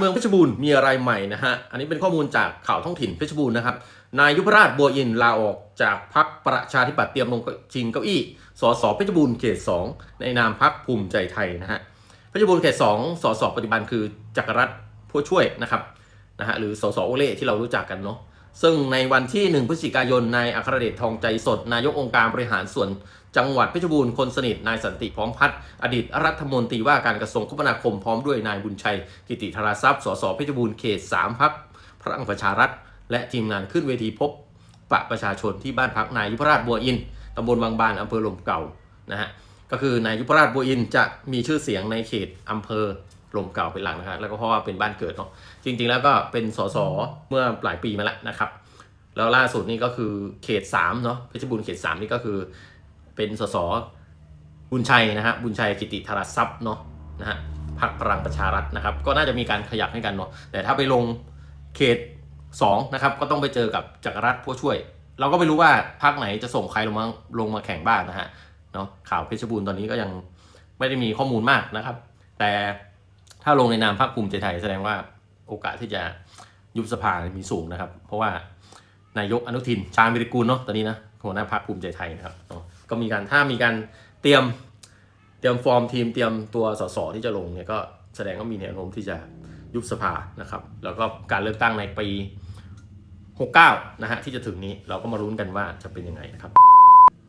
เมืองเพชรบูรณ์มีอะไรใหม่นะฮะ อันนี้เป็นข้อมูลจากข่าวท้องถิ่นเพชรบูรณ์นะครับ นายยุพราชบัวอินลาออกจากพักประชาธิปัตย์เตรียมลงชิงเก้าอี้ สสเพชรบูรณ์เขต2ในนามพักภูมิใจไทยนะฮะ เพชรบูรณ์เขต2สสปัจจุบันคือจักรรัตน์ผู้ช่วยนะครับนะฮะหรือสสโอเล่ที่เรารู้จักกันเนาะ ซึ่งในวันที่ 1 พฤศจิกายน นายอัครเดชทองใจสด นายกองค์การบริหารส่วนจังหวัดเพชรบูรณ์คนสนิท นายสันติพร้อมพัฒน์อดีตรัฐมนตรีว่าการกระทรวงคมนาคมพร้อมด้วยนายบุญชัย กิติธาราทรัพย์สสเพชรบูรณ์เขต 3 พักพลังประชารัฐ และทีมงานขึ้นเวทีพบปะประชาชนที่บ้านพักนายยุพราชบัวอินตำบลบางบานอำเภอลมเก่านะฮะก็คือนายยุพราชบัวอินจะมีชื่อเสียงในเขตอำเภอ ลมเก่าเป็นหลักนะครับแล้วก็เพราะว่าเป็นบ้านเกิดเนาะจริง ๆ แล้วก็เป็นสสเมื่อหลายปีมาแล้วนะครับ แล้วล่าสุดนี่ก็คือเขต3เนาะเพชรบูรณ์เขต3นี่ก็คือเป็นสสบุญชัยนะฮะบุญชัยกิติธาราทรัพย์เนาะนะฮะพรรคพลังประชารัฐนะครับ ก็น่าจะมีการขยับให้กันเนาะแต่ถ้าไปลงเขต2นะครับก็ต้องไปเจอกับจักรรัตน์ผู้ช่วย เราก็ไม่รู้ว่าพรรคไหนจะส่งใครลงมาลงมาแข่งบ้างนะฮะเนาะข่าวเพชรบูรณ์ตอนนี้ก็ยังไม่ได้มีข้อมูลมากนะครับ แต่ ถ้าลงในนามพรรคภูมิใจไทยแสดงว่าโอกาสที่จะยุบสภามีสูงนะครับ เพราะว่านายกอนุทินชาญวิริกูลเนาะตอนนี้นะหัวหน้าพรรคภูมิใจไทยนะครับก็มีการถ้ามีการเตรียมเตรียมฟอร์มทีมเตรียมตัวสสที่จะลงเนี่ยก็แสดงว่ามีแนวโน้มที่จะยุบสภานะครับ แล้วก็การเลือกตั้งในปี 69 นะฮะที่จะถึงนี้เราก็มารุ้นกันว่าจะเป็นยังไงนะครับ